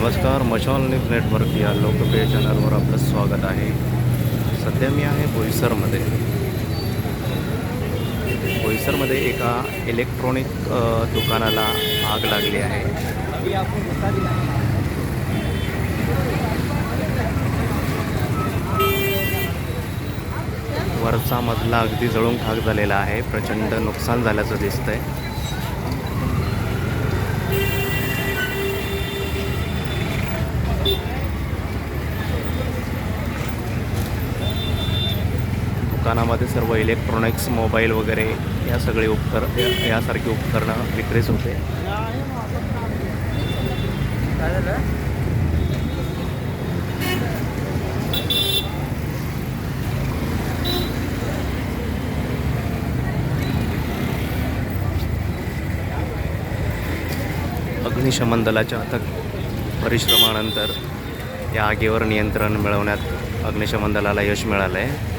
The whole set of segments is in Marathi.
नमस्कार मशाल न्यूज नेटवर्क या लोकप्रिय चॅनलवर आपलं स्वागत आहे. सध्या मी आहे बोईसरमध्ये. बोईसरमध्ये एका इलेक्ट्रॉनिक दुकानाला आग लागली आहे. वरचा मधला अगदी जळून खाक झालेला आहे. प्रचंड नुकसान झाल्याचं दिसतंय. दुकानामध्ये सर्व इलेक्ट्रॉनिक्स मोबाईल वगैरे या सगळे उपकर यासारखी उपकरणं विक्रीच होते. अग्निशमन दलाच्या अथक परिश्रमानंतर या आगीवर नियंत्रण मिळवण्यात अग्निशमन दलाला यश मिळालं आहे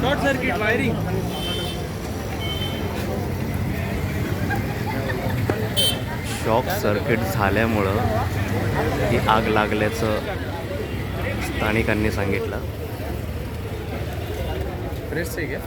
short circuit wiring. Shock circuit झाल्यामुळं ही आग लागल्याचं स्थानिकांनी सांगितलं. प्रेस से क्या